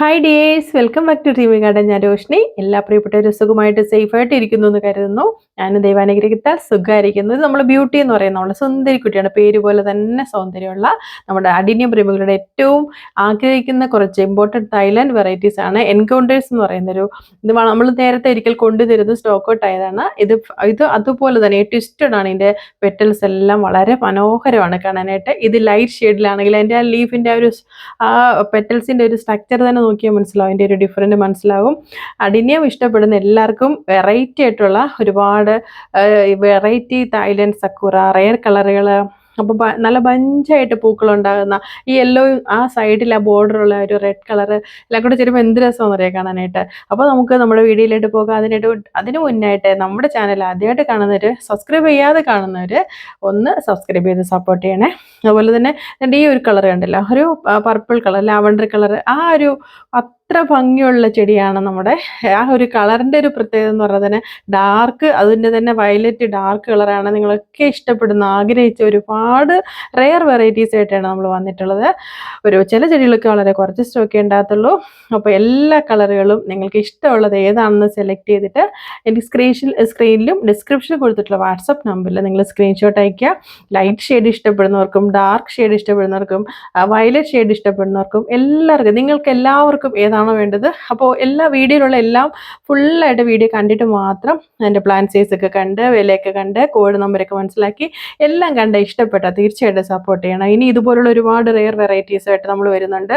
Hi dears welcome back to V garden ഞാൻ രോഷിനി. എല്ലാ പ്രിയപ്പെട്ടവരും സുഖമായിട്ട് സേഫായിട്ട് ഇരിക്കുന്നു എന്ന് കരുതുന്നു. ഞാൻ ദൈവാനുഗ്രഹിത്താൽ സുഖമായിരിക്കുന്നു. ഇത് നമ്മൾ ബ്യൂട്ടി എന്ന് പറയുന്ന നമ്മുടെ സുന്ദരി കുട്ടിയുടെ പേര് പോലെ തന്നെ സൗന്ദര്യമുള്ള നമ്മുടെ അഡിനിയം പ്രേമികളുടെ ഏറ്റവും ആഗ്രഹിക്കുന്ന കുറച്ച് ഇമ്പോർട്ടന്റ് തായ്ലാൻഡ് വെറൈറ്റീസ് ആണ് എൻകൗണ്ടേഴ്സ് എന്ന് പറയുന്ന ഒരു ഇത് നമ്മൾ നേരത്തെ ഒരിക്കൽ കൊണ്ടുതരുന്നത് സ്റ്റോക്ക് ഔട്ട് ആയതാണ്. ഇത് ഇത് അതുപോലെ തന്നെ ട്വിസ്റ്റഡ് ആണ്. ഇതിന്റെ പെറ്റൽസ് എല്ലാം വളരെ മനോഹരമാണ് കാണാനായിട്ട്. ഇത് ലൈറ്റ് ഷെയ്ഡിലാണെങ്കിൽ അതിന്റെ ആ ലീഫിന്റെ ആ ഒരു പെറ്റൽസിന്റെ ഒരു സ്ട്രക്ചർ തന്നെ നോക്കിയാൽ മനസ്സിലാവും. അതിന്റെ ഒരു ഡിഫറന്റ് മനസ്സിലാവും. അടിനിയം ഇഷ്ടപ്പെടുന്ന എല്ലാവർക്കും വെറൈറ്റി ആയിട്ടുള്ള ഒരുപാട് വെറൈറ്റി തായ്ലൻഡ് സക്കൂറ റയർ കളറുകൾ അപ്പോൾ നല്ല ബഞ്ചായിട്ട് പൂക്കളുണ്ടാകുന്ന ഈ യെല്ലോ ആ സൈഡിൽ ആ ബോർഡറുള്ള ഒരു റെഡ് കളർ എല്ലാം കൂടെ ചേരുമ്പോൾ എന്ത് രസമാണെന്ന് അറിയാം കാണാനായിട്ട്? അപ്പോൾ നമുക്ക് നമ്മുടെ വീഡിയോയിലോട്ട് പോകാം. അതിനായിട്ട് അതിന് മുന്നായിട്ട് നമ്മുടെ ചാനൽ ആദ്യമായിട്ട് കാണുന്നവർ സബ്സ്ക്രൈബ് ചെയ്യാതെ കാണുന്നവർ ഒന്ന് സബ്സ്ക്രൈബ് ചെയ്ത് സപ്പോർട്ട് ചെയ്യണേ. അതുപോലെ തന്നെ ഈ ഒരു കളർ കണ്ടല്ലോ ഒരു പർപ്പിൾ കളർ ലാവണ്ടർ കളർ ആ ഒരു അത്ര ഭംഗിയുള്ള ചെടിയാണ് നമ്മുടെ ആ ഒരു കളറിന്റെ ഒരു പ്രത്യേകത എന്ന് പറഞ്ഞാൽ തന്നെ ഡാർക്ക് അതിന്റെ തന്നെ വയലറ്റ് ഡാർക്ക് കളറാണ് നിങ്ങളൊക്കെ ഇഷ്ടപ്പെടുന്ന ആഗ്രഹിച്ച ഒരുപാട് റെയർ വെറൈറ്റീസ് ആയിട്ടാണ് നമ്മൾ വന്നിട്ടുള്ളത്. ഒരു ചില ചെടികളൊക്കെ വളരെ കുറച്ച് സ്റ്റോക്കേ ഉണ്ടാകത്തുള്ളൂ. അപ്പോൾ എല്ലാ കളറുകളും നിങ്ങൾക്ക് ഇഷ്ടമുള്ളത് ഏതാണെന്ന് സെലക്ട് ചെയ്തിട്ട് എനിക്ക് സ്ക്രീനിൽ സ്ക്രീനിലും ഡിസ്ക്രിപ്ഷനിൽ കൊടുത്തിട്ടുള്ള വാട്സപ്പ് നമ്പറിൽ നിങ്ങൾ സ്ക്രീൻഷോട്ട് അയക്കുക ലൈറ്റ് ഷെയ്ഡ് ഇഷ്ടപ്പെടുന്നവർക്കും ഡാർക്ക് ഷെയ്ഡ് ഇഷ്ടപ്പെടുന്നവർക്കും വയലറ്റ് ഷെയ്ഡ് ഇഷ്ടപ്പെടുന്നവർക്കും എല്ലാവർക്കും നിങ്ങൾക്ക് എല്ലാവർക്കും ഏതാണോ വേണ്ടത്. അപ്പോൾ എല്ലാ വീഡിയോയിലുള്ള എല്ലാം ഫുള്ളായിട്ട് വീഡിയോ കണ്ടിട്ട് മാത്രം അതിന്റെ പ്ലാൻ സൈസ് ഒക്കെ കണ്ട് വിലയൊക്കെ കണ്ട് കോഡ് നമ്പരൊക്കെ മനസ്സിലാക്കി എല്ലാം കണ്ട് ഇഷ്ടപ്പെട്ട തീർച്ചയായിട്ടും സപ്പോർട്ട് ചെയ്യണം. ഇനി ഇതുപോലുള്ള ഒരുപാട് റെയർ വെറൈറ്റീസായിട്ട് നമ്മൾ വരുന്നുണ്ട്.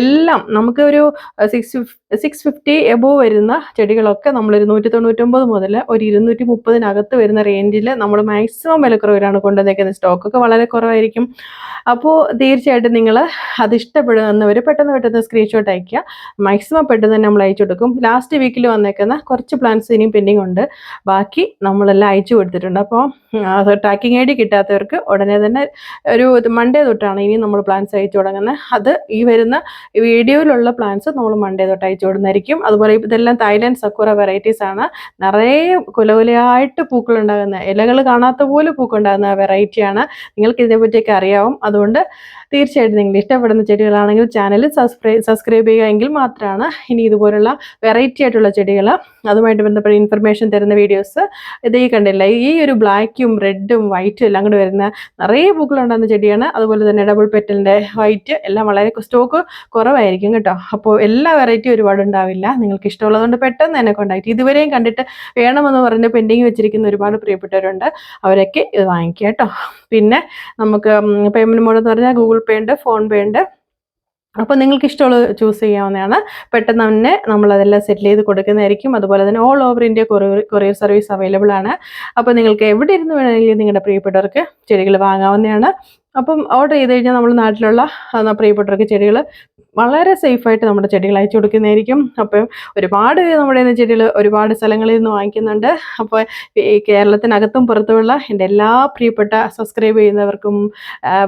എല്ലാം നമുക്ക് ഒരു സിക്സ് സിക്സ് ഫിഫ്റ്റി എബോവ് വരുന്ന ചെടികളൊക്കെ നമ്മൾ നൂറ്റി തൊണ്ണൂറ്റൊമ്പത് മുതൽ ഒരു ഇരുന്നൂറ്റി മുപ്പതിനകത്ത് വരുന്ന റേഞ്ചിൽ നമ്മൾ മാക്സിമം വിലക്കുറവിലാണ് കൊണ്ടുവന്നേക്കുന്നത്. സ്റ്റോക്കൊക്കെ വളരെ കുറവായിരിക്കും. അപ്പോൾ തീർച്ചയായിട്ടും നിങ്ങൾ അത് ഇഷ്ടപ്പെടുന്നവർ പെട്ടെന്ന് പെട്ടെന്ന് സ്ക്രീൻഷോട്ട് അയയ്ക്കുക. മാക്സിമം പെട്ടെന്ന് തന്നെ നമ്മൾ അയച്ചു കൊടുക്കും. ലാസ്റ്റ് വീക്കിൽ വന്നേക്കുന്ന കുറച്ച് പ്ലാൻസ് ഇനിയും പെൻഡിങ് ഉണ്ട്. ബാക്കി നമ്മളെല്ലാം അയച്ചു കൊടുത്തിട്ടുണ്ട്. അപ്പോൾ ട്രാക്കിംഗ് ഐ ഡി കിട്ടാത്തവർക്ക് ഉടനെ തന്നെ ഒരു മൺഡേ തൊട്ടാണ് ഇനി നമ്മൾ പ്ലാൻസ് അയച്ചു തുടങ്ങുന്നത്. അത് ഈ വരുന്ന വീഡിയോയിലുള്ള പ്ലാൻസ് നമ്മൾ മൺഡേ തൊട്ട് അയച്ചു കൊടുക്കുന്നതായിരിക്കും അതുപോലെ ഇതെല്ലാം തായ്ലാൻഡ് സക്കൂറ വെറൈറ്റീസ് ആണ്. നിറയെ കുലകുലയായിട്ട് പൂക്കൾ ഉണ്ടാകുന്ന ഇലകൾ കാണാത്ത പോലെ പൂക്കുണ്ടാകുന്ന വെറൈറ്റിയാണ് നിങ്ങൾക്ക് ഇതിനെപ്പറ്റിയൊക്കെ അറിയാവും. അതുകൊണ്ട് തീർച്ചയായിട്ടും നിങ്ങൾ ഇഷ്ടപ്പെടുന്ന ചെടികളാണെങ്കിൽ ചാനൽ സബ്സ്ക്രൈബ് സബ്സ്ക്രൈബ് ചെയ്യുക എങ്കിൽ മാത്രമാണ് ഇനി ഇതുപോലുള്ള വെറൈറ്റി ആയിട്ടുള്ള ചെടികൾ അതുമായിട്ട് ബന്ധപ്പെട്ട ഇൻഫർമേഷൻ തരുന്ന വീഡിയോസ് ഇത് ഈ കണ്ടില്ല? ഈ ഒരു ബ്ലാക്കും റെഡും വൈറ്റും എല്ലാം കൂടെ വരുന്ന നിറയെ പൂക്കളുണ്ടാകുന്ന ചെടിയാണ്. അതുപോലെ തന്നെ ഡബിൾ പെറ്റലിന്റെ വൈറ്റ് എല്ലാം വളരെ സ്റ്റോക്ക് കുറവായിരിക്കും കേട്ടോ. അപ്പോൾ എല്ലാ വെറൈറ്റിയും ഒരുപാട് ഉണ്ടാവില്ല നിങ്ങൾക്ക് ഇഷ്ടമുള്ളതുകൊണ്ട് പെട്ടെന്ന് തന്നെ കോണ്ടാക്ട് ഇതുവരെയും കണ്ടിട്ട് വേണമെന്ന് പറഞ്ഞ് പെൻഡിങ് വെച്ചിരിക്കുന്ന ഒരുപാട് പ്രിയപ്പെട്ടവരുണ്ട്. അവരൊക്കെ ഇത് വാങ്ങിക്കുക കേട്ടോ. പിന്നെ നമുക്ക് പേയ്മെന്റ് മോഡ് എന്ന് പറഞ്ഞാൽ ഗൂഗിൾ പേ ഉണ്ട് ഫോൺ പേ ഉണ്ട്. അപ്പോൾ നിങ്ങൾക്ക് ഇഷ്ടമുള്ളത് ചൂസ് ചെയ്യാവുന്നതാണ്. പെട്ടെന്ന് തന്നെ നമ്മളതെല്ലാം സെറ്റിൽ ചെയ്ത് കൊടുക്കുന്നതായിരിക്കും. അതുപോലെ തന്നെ all over India courier service available ആണ്. അപ്പോൾ നിങ്ങൾക്ക് എവിടെ ഇരുന്ന് വേണമെങ്കിലും നിങ്ങളുടെ പ്രിയപ്പെട്ടവർക്ക് ചെടികൾ വാങ്ങാവുന്നതാണ്. അപ്പം ഓർഡർ ചെയ്ത് കഴിഞ്ഞാൽ നമ്മൾ നാട്ടിലുള്ള പ്രിയപ്പെട്ടവർക്ക് ചെടികൾ വളരെ സേഫായിട്ട് നമ്മുടെ ചെടികൾ അയച്ചു കൊടുക്കുന്നതായിരിക്കും. അപ്പം ഒരുപാട് നമ്മുടെ ചെടികൾ ഒരുപാട് സ്ഥലങ്ങളിൽ നിന്ന് വാങ്ങിക്കുന്നുണ്ട്. അപ്പോൾ ഈ കേരളത്തിനകത്തും പുറത്തുമുള്ള എന്റെ എല്ലാ പ്രിയപ്പെട്ട സബ്സ്ക്രൈബ് ചെയ്യുന്നവർക്കും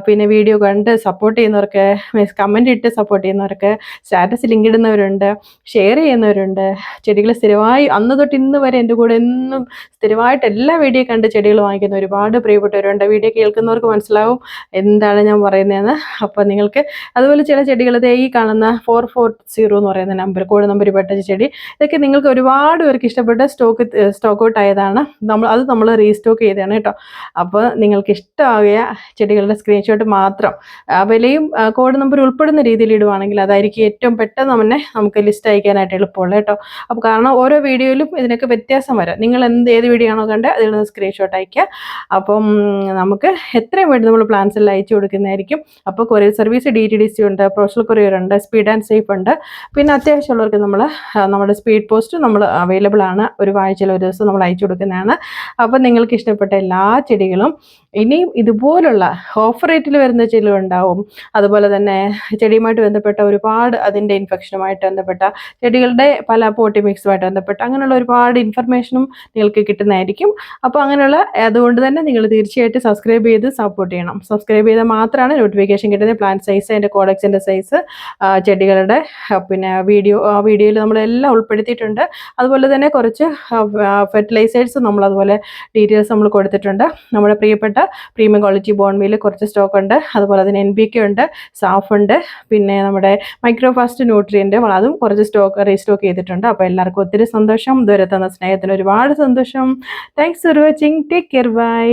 പിന്നെ വീഡിയോ കണ്ട് സപ്പോർട്ട് ചെയ്യുന്നവർക്ക് മീൻസ് കമന്റ് ഇട്ട് സപ്പോർട്ട് ചെയ്യുന്നവർക്ക് സ്റ്റാറ്റസ് ലിങ്ക് ഇടുന്നവരുണ്ട് ഷെയർ ചെയ്യുന്നവരുണ്ട്. ചെടികൾ സ്ഥിരമായി അന്ന് തൊട്ട് ഇന്ന് വരെ എന്റെ കൂടെ എന്നും സ്ഥിരമായിട്ട് എല്ലാ വീഡിയോ കണ്ട് ചെടികൾ വാങ്ങിക്കുന്ന ഒരുപാട് പ്രിയപ്പെട്ടവരുണ്ട്. വീഡിയോ കേൾക്കുന്നവർക്ക് മനസ്സിലാവും എന്താണ് ഞാൻ പറയുന്നതെന്ന്. അപ്പോൾ നിങ്ങൾക്ക് അതുപോലെ ചില ചെടികൾ ഈ കാണുന്ന ഫോർ ഫോർ സീറോ എന്ന് പറയുന്ന നമ്പർ കോഴി നമ്പർ പെട്ട ചെടി. ഇതൊക്കെ നിങ്ങൾക്ക് ഒരുപാട് പേർക്ക് ഇഷ്ടപ്പെട്ട സ്റ്റോക്ക് സ്റ്റോക്ക് ഔട്ട് ആയതാണ്. നമ്മൾ അത് നമ്മൾ റീസ്റ്റോക്ക് ചെയ്തതാണ് കേട്ടോ. അപ്പോൾ നിങ്ങൾക്ക് ഇഷ്ടമാകിയ ചെടികളുടെ സ്ക്രീൻഷോട്ട് മാത്രം വിലയും കോഡ് നമ്പർ ഉൾപ്പെടുന്ന രീതിയിൽ ഇടുവാണെങ്കിൽ അതായിരിക്കും ഏറ്റവും പെട്ടെന്ന് തന്നെ നമുക്ക് ലിസ്റ്റ് അയക്കാനായിട്ട് എളുപ്പമുള്ളൂ കേട്ടോ. അപ്പോൾ കാരണം ഓരോ വീഡിയോയിലും ഇതിനൊക്കെ വ്യത്യാസം വരാം. നിങ്ങൾ എന്ത് ഏത് വീഡിയോ ആണോ കണ്ട് അതിൽ നിന്ന് സ്ക്രീൻഷോട്ട് അയക്കുക അപ്പം നമുക്ക് എത്രയും വേണ്ടി നമ്മൾ പ്ലാൻസ് എല്ലാം അയച്ചു കൊടുക്കുന്നതായിരിക്കും. അപ്പോൾ courier service D T D C ഉണ്ട് professional courier speed and safe ഉണ്ട്. പിന്നെ അത്യാവശ്യമുള്ളവർക്ക് നമ്മൾ നമ്മുടെ സ്പീഡ് പോസ്റ്റ് നമ്മൾ അവൈലബിൾ ആണ്. ഒരു ആഴ്ചയിൽ ഒരു ദിവസം നമ്മൾ അയച്ചു കൊടുക്കുന്നതാണ്. അപ്പോൾ നിങ്ങൾക്ക് ഇഷ്ടപ്പെട്ട എല്ലാ ചെടികളും ഇനിയും ഇതുപോലുള്ള ഓഫർ റേറ്റിൽ വരുന്ന ചെടികൾ ഉണ്ടാവും. അതുപോലെ തന്നെ ചെടിയുമായിട്ട് ബന്ധപ്പെട്ട ഒരുപാട് അതിന്റെ ഇൻഫെക്ഷനുമായിട്ട് ബന്ധപ്പെട്ട ചെടികളുടെ പല പോട്ടി മിക്സുമായിട്ട് ബന്ധപ്പെട്ട അങ്ങനെയുള്ള ഒരുപാട് ഇൻഫർമേഷനും നിങ്ങൾക്ക് കിട്ടുന്നതായിരിക്കും. അപ്പോൾ അങ്ങനെയുള്ള അതുകൊണ്ട് തന്നെ നിങ്ങൾ തീർച്ചയായിട്ടും സബ്സ്ക്രൈബ് ചെയ്ത് സപ്പോർട്ട് ചെയ്യണം. സബ്സ്ക്രൈബ് ചെയ്താൽ മാത്രമാണ് നോട്ടിഫിക്കേഷൻ കിട്ടുന്നത്. പ്ലാൻ സൈസ് അതിന്റെ കോഡക്സിന്റെ സൈസ് ചെടികളുടെ പിന്നെ വീഡിയോ ആ വീഡിയോയിൽ നമ്മളെല്ലാം ഉൾപ്പെടുത്തിയിട്ടുണ്ട്. അതുപോലെ തന്നെ കുറച്ച് ഫെർട്ടിലൈസേഴ്സ് നമ്മൾ അതുപോലെ ഡീറ്റെയിൽസ് നമ്മൾ കൊടുത്തിട്ടുണ്ട്. നമ്മുടെ പ്രിയപ്പെട്ട പ്രീമിയം ക്വാളിറ്റി ബോൺമീൽ കുറച്ച് സ്റ്റോക്ക് ഉണ്ട്. അതുപോലെ തന്നെ എൻ ബി കെ ഉണ്ട് സാഫ് ഉണ്ട് പിന്നെ നമ്മുടെ മൈക്രോഫാസ്റ്റ് ന്യൂട്രിയന്റ് അതും കുറച്ച് സ്റ്റോക്ക് റീസ്റ്റോക്ക് ചെയ്തിട്ടുണ്ട്. അപ്പോൾ എല്ലാവർക്കും ഒത്തിരി സന്തോഷം. ഇതുവരെ തന്ന സ്നേഹത്തിന് ഒരുപാട് സന്തോഷം. Thanks for watching take care bye